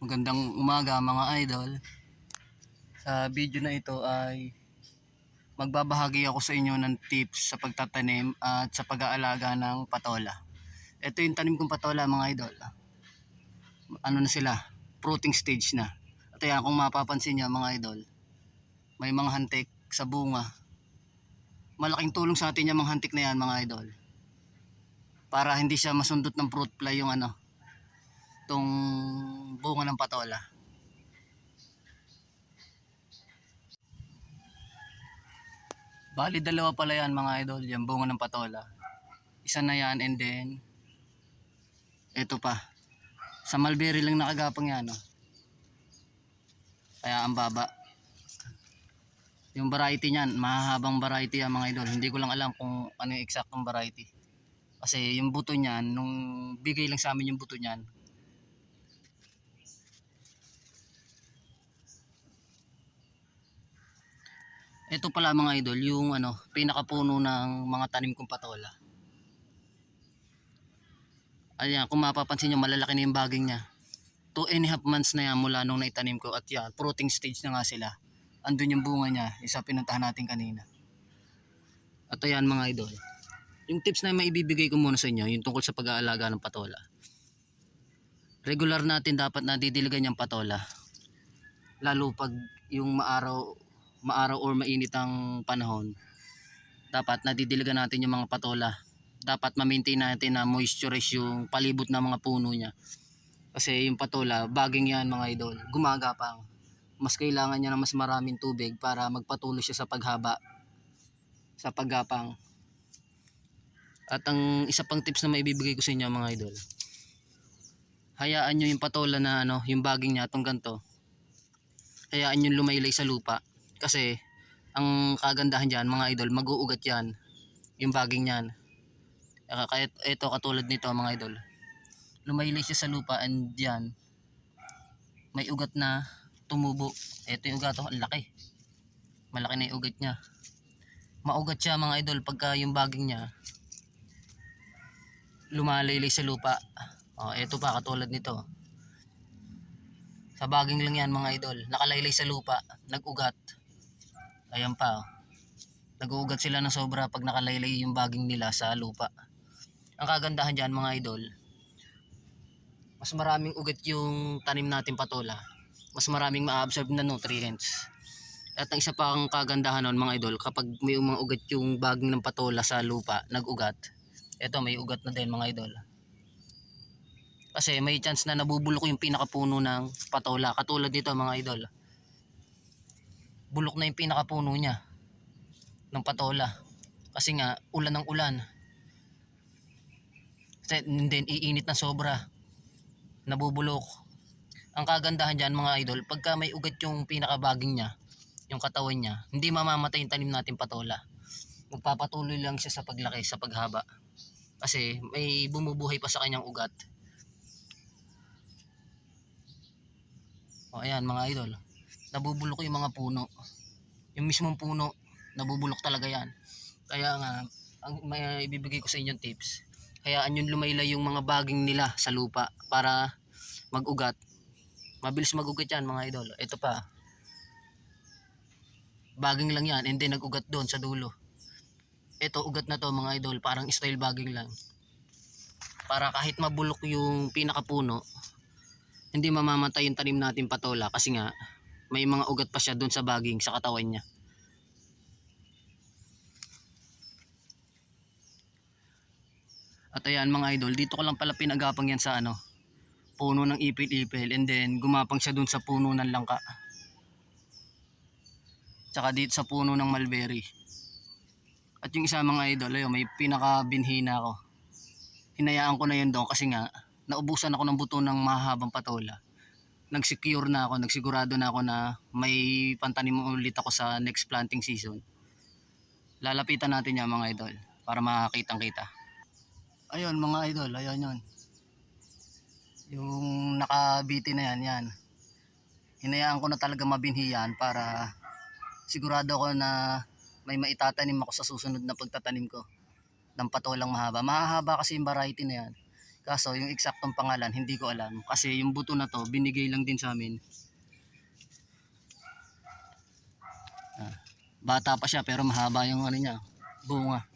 Magandang umaga mga idol. Sa video na ito ay magbabahagi ako sa inyo ng tips sa pagtatanim at sa pag-aalaga ng patola. Ito yung tanim kong patola mga idol. Ano na sila? Fruiting stage na. At yan kung mapapansin nyo mga idol, may mga hantik sa bunga. Malaking tulong sa atin yung mga hantik na yan mga idol. Para hindi siya masundot ng fruit fly yung ano, tong bunga ng patola. Bali dalawa pala yan mga idol, yung bunga ng patola. Isa na yan and then ito pa. Sa mulberry lang nakagapang yan. No? Kaya ang baba. Yung variety niyan, mahahabang variety yan mga idol. Hindi ko lang alam kung ano yung exactong variety. Kasi yung buto niyan, nung bigay lang sa amin yung buto niyan, Ito pala mga idol, yung ano, pinakapuno ng mga tanim kong patola. Ayan, kung mapapansin nyo, malalaki na yung baging niya. Two and a half months na yan mula nung naitanim ko at yan, fruiting stage na nga sila. Andun yung bunga niya, isa pinuntahan natin kanina. At ayan mga idol, yung tips na maibibigay ko muna sa inyo, yung tungkol sa pag-aalaga ng patola. Regular natin dapat nadidiligan yung patola. Lalo pag yung maaraw maaraw or mainit ang panahon, dapat nadidiligan natin yung mga patola. Dapat ma-maintain natin na moisturize yung palibot ng mga puno niya. Kasi yung patola, baging yan mga idol, gumagapang. Mas kailangan niya ng mas maraming tubig para magpatuloy siya sa paghaba, sa paggapang. At ang isa pang tips na maibibigay ko sa inyo mga idol, hayaan nyo yung patola na ano, yung baging niya, itong ganito, hayaan nyo lumaylay sa lupa kasi ang kagandahan dyan mga idol mag-uugat yan. Yung baging yan. Kaya ito katulad nito mga idol lumaylay siya sa lupa and yan may ugat na tumubo. Ito yung ugat oh, ang laki. Malaki na yung ugat niya. Maugat siya mga idol pagka yung baging niya lumalaylay sa lupa. Oh, ito pa katulad nito. Sa baging lang yan mga idol. Nakalaylay sa lupa nag-ugat Ayan pa. Oh. Nag-uugat sila ng sobra pag nakalaylay yung baging nila sa lupa. Ang kagandahan dyan mga idol, mas maraming ugat yung tanim natin patola. Mas maraming ma-absorb na nutrients. At ang isa pa ang kagandahan nun mga idol, kapag may mga ugat yung baging ng patola sa lupa, nag-ugat. Ito may ugat na din mga idol. Kasi may chance na nabubulok yung pinakapuno ng patola. Katulad dito mga idol bulok na yung pinakapuno niya ng patola. Kasi nga ulan ng ulan. And then iinit na sobra. Nabubulok. Ang kagandahan dyan mga idol pagka may ugat yung pinakabaging niya yung katawan niya hindi mamamatay yung tanim natin patola. Magpapatuloy lang siya sa paglaki sa paghaba. Kasi may bumubuhay pa sa kanyang ugat. O ayan mga idol nabubulok yung mga puno. Yung mismong puno, nabubulok talaga yan. Kaya nga, ang may ibibigay ko sa inyo tips, hayaan yung lumaylay yung mga baging nila sa lupa para mag-ugat. Mabilis mag-ugat yan mga idol. Ito pa. Baging lang yan and then nag-ugat doon sa dulo. Ito, ugat na to mga idol. Parang style baging lang. Para kahit mabulok yung pinakapuno, hindi mamamatay yung tanim natin patola kasi nga may mga ugat pa siya doon sa baging sa katawan niya. At ayan mga idol, dito ko lang pala pinagapang yan sa ano, puno ng ipil-ipil and then gumapang siya doon sa puno ng langka. Tsaka dito sa puno ng mulberry. At yung isa mga idol, ayun, may pinaka-binhi na ako. Hinayaan ko na yun doon kasi nga, naubusan ako ng buto ng mahabang patola nagsecure na ako, nagsigurado na ako na may pantanim ulit ako sa next planting season. Lalapitan natin yan mga idol para makakitang kita. Ayun mga idol, ayun yun. Yung nakabiti na yan, yan. Hinayaan ko na talaga mabinhi yan para sigurado ako na may maitatanim ako sa susunod na pagtatanim ko ng patolang mahaba. Mahahaba kasi yung variety na yan. Kaso yung eksaktong pangalan hindi ko alam kasi yung buto na to binigay lang din sa amin. Ah, bata pa siya pero mahaba yung ano niya, bunga.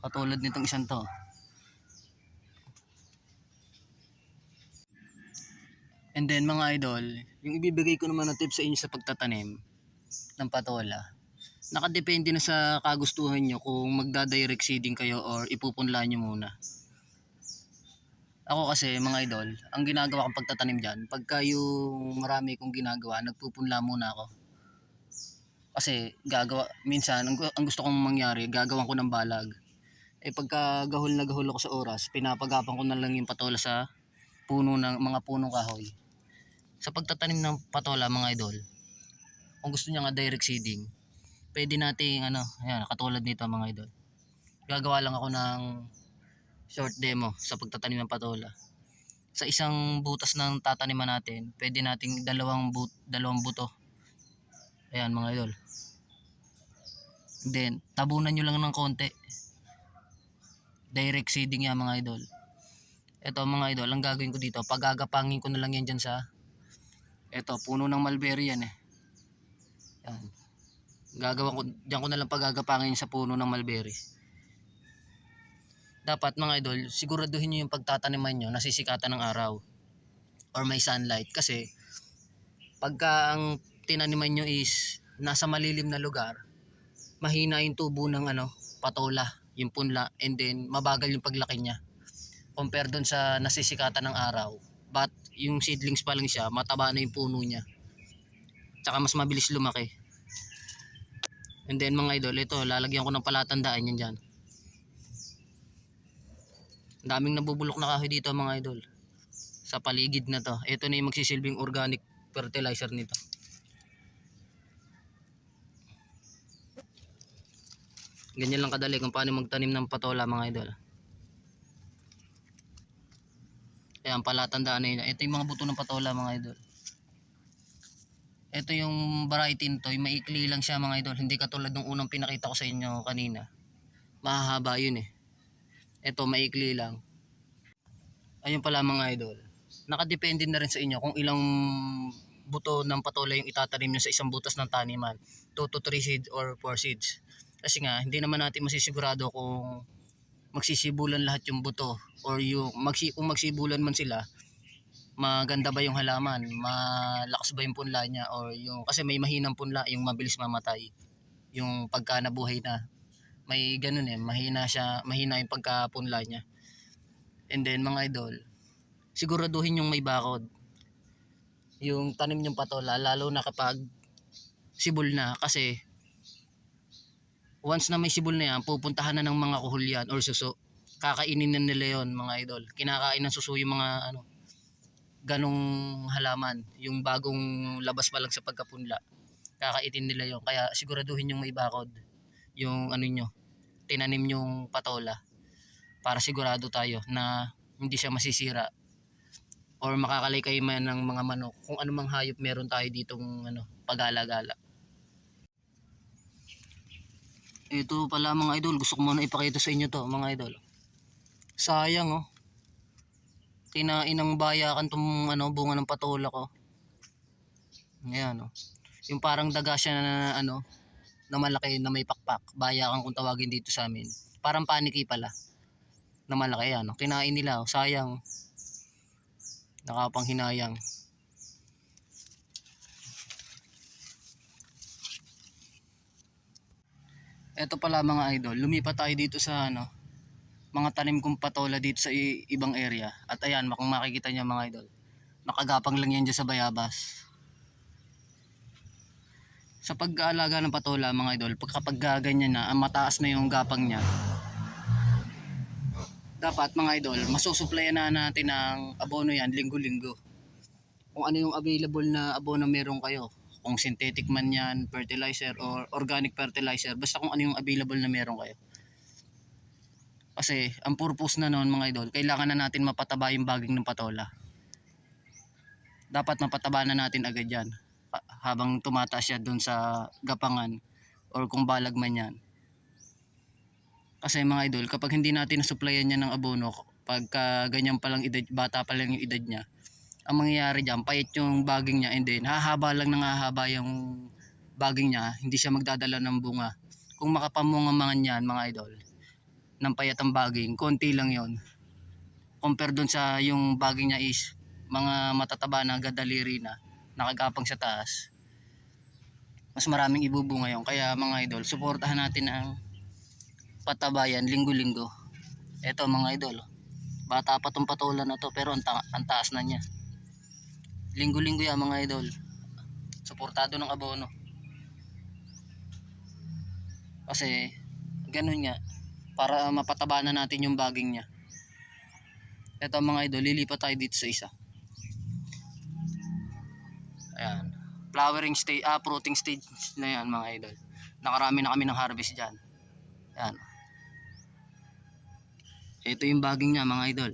Katulad nitong isang to. And then mga idol, yung ibibigay ko naman na tips sa inyo sa pagtatanim ng patola. Nakadepende na sa kagustuhan nyo kung magda-direct seeding kayo or ipupunla nyo muna. Ako kasi mga idol, ang ginagawa kong pagtatanim dyan, pagka yung marami kong ginagawa, nagpupunla muna ako. Kasi gagawa, minsan, ang, ang gusto kong mangyari, gagawan ko ng balag. Eh pagka gahol na gahol ako sa oras, pinapagapan ko na lang yung patola sa puno ng mga punong kahoy. Sa pagtatanim ng patola mga idol, kung gusto niya nga direct seeding, pwede nating ano, ayan, katulad nito mga idol. Gagawa lang ako ng short demo sa pagtatanim ng patola. Sa isang butas ng tataniman natin, pwede nating dalawang but, dalawang buto. Ayan mga idol. Then, tabunan nyo lang ng konti. Direct seeding yan mga idol. Ito mga idol, ang gagawin ko dito, pagagapangin ko na lang yan dyan sa ito, puno ng mulberry yan eh. Yan. Gagawa ko, dyan ko na lang pagagapangin sa puno ng mulberry. Dapat mga idol, siguraduhin nyo yung pagtataniman nyo, nasisikatan ng araw. Or may sunlight. Kasi, pagka ang tinaniman nyo is nasa malilim na lugar, mahina yung tubo ng ano, patola, yung punla, and then mabagal yung paglaki niya. Compare doon sa nasisikatan ng araw. But yung seedlings pa lang siya, mataba na yung puno niya. Tsaka mas mabilis lumaki. And then mga idol, ito, lalagyan ko ng palatandaan yan dyan. Ang daming nabubulok na kahoy dito mga idol. Sa paligid na to. Ito na yung magsisilbing organic fertilizer nito. Ganyan lang kadali kung paano magtanim ng patola mga idol. Ayan, palatandaan na yun. Ito yung mga buto ng patola mga idol. Ito yung variety nito, yung maikli lang siya mga idol. Hindi katulad ng unang pinakita ko sa inyo kanina. Mahahaba yun eh. Ito maikli lang. Ayun pala mga idol. Nakadepende na rin sa inyo kung ilang buto ng patola yung itatanim nyo sa isang butas ng taniman. 2 to 3 seeds or 4 seeds. Kasi nga, hindi naman natin masisigurado kung magsisibulan lahat yung buto or yung magsi, kung magsibulan man sila maganda ba yung halaman malakas ba yung punla niya or yung kasi may mahinang punla yung mabilis mamatay yung pagka nabuhay na may ganun eh mahina siya mahina yung pagkapunla niya and then mga idol siguraduhin yung may bakod yung tanim yung patola lalo na kapag sibol na kasi once na may sibol na yan, pupuntahan na ng mga kuhulyan or suso. Kakainin na nila yon mga idol. Kinakain ng suso yung mga ano, ganong halaman. Yung bagong labas pa lang sa pagkapunla. Kakainin nila yon Kaya siguraduhin yung may bakod. Yung ano nyo, tinanim yung patola. Para sigurado tayo na hindi siya masisira or makakalaykay man ng mga manok kung anumang hayop meron tayo ditong ano, pag-alagala. Ito pala mga idol, gusto ko muna ipakita sa inyo to mga idol. Sayang oh. Kinain ng bayakan tong ano, bunga ng patola ko. Ayan oh. Yung parang daga siya na ano, na malaki na may pakpak. Bayakan kung tawagin dito sa amin. Parang paniki pala. Na malaki yan. Oh. Kinain nila oh. Sayang. Nakapanghinayang. Ito pala mga idol, lumipat tayo dito sa ano, mga tanim kong patola dito sa ibang area. At ayan, kung makikita niyo mga idol, nakagapang lang yan dyan sa bayabas. Sa pag-aalaga ng patola mga idol, pag kapag ganyan na, ang mataas na yung gapang niya, dapat mga idol, masusuplayan na natin ng abono yan linggo-linggo. Kung ano yung available na abono meron kayo kung synthetic man yan, fertilizer or organic fertilizer, basta kung ano yung available na meron kayo. Kasi ang purpose na noon mga idol, kailangan na natin mapataba yung baging ng patola. Dapat mapataba na natin agad yan habang tumataas siya doon sa gapangan or kung balag man yan. Kasi mga idol, kapag hindi natin nasupplyan yan ng abono, pagka ganyan pa lang edad, bata pa lang yung edad niya, ang mangyayari dyan, payat yung baging niya and then hahaba lang ng hahaba yung baging niya, hindi siya magdadala ng bunga. Kung makapamunga mga niyan, mga idol, ng payat ang baging, konti lang yon Compare dun sa yung baging niya is mga matataba na gadaliri na, nakagapang sa taas. Mas maraming ibubunga yon Kaya mga idol, suportahan natin ang patabayan linggo-linggo. Eto mga idol, bata pa tong patulan na to pero ang, ta- ang taas na niya. Linggo-linggo yan mga idol. Suportado ng abono. Kasi ganun nga para mapataba na natin yung baging niya. Eto mga idol, lilipat tayo dito sa isa. Ayan. Flowering stage, ah, fruiting stage na yan mga idol. Nakarami na kami ng harvest dyan. Ayan. Ito yung baging niya mga idol.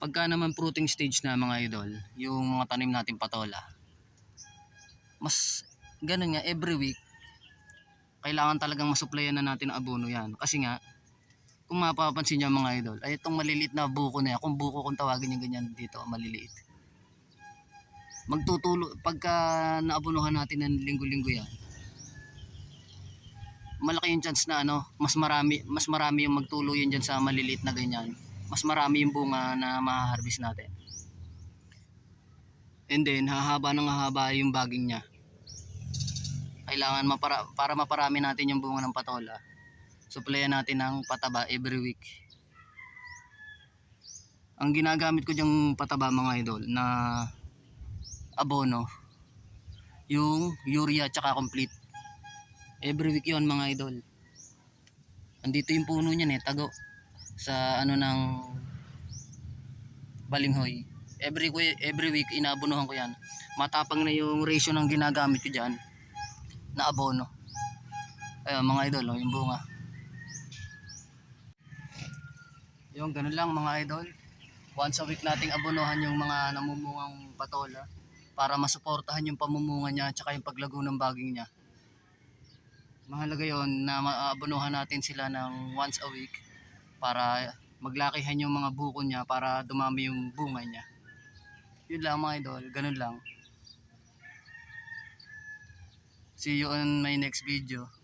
Pagka naman fruiting stage na mga idol, yung mga tanim natin patola, mas ganun nga every week, kailangan talagang masuplayan na natin ng abono yan. Kasi nga, kung mapapansin niyo mga idol, ay itong maliliit na buko na yan, kung buko kung tawagin yung ganyan dito, maliliit. Magtutulo, pagka naabonohan natin ng linggo-linggo yan, malaki yung chance na ano, mas marami, mas marami yung magtulo yan dyan sa maliliit na ganyan. Mas marami yung bunga na ma-harvest natin. And then, hahaba ng hahaba yung baging niya. Kailangan mapara, para maparami natin yung bunga ng patola. Supplyan natin ng pataba every week. Ang ginagamit ko diyang pataba mga idol na abono, yung urea tsaka complete. Every week yon mga idol. Andito yung puno niyan eh, tago sa ano ng balinghoy. Every every week inaabonohan ko yan. Matapang na yung ratio ng ginagamit ko diyan na abono. Ayun mga idol, oh, yung bunga. Yung ganun lang mga idol. Once a week nating abonohan yung mga namumungang patola para masuportahan yung pamumunga niya at saka yung paglago ng baging niya. Mahalaga yon na maabonohan natin sila ng once a week para maglakihan yung mga buko niya para dumami yung bunga niya. Yun lang mga idol, ganun lang. See you on my next video.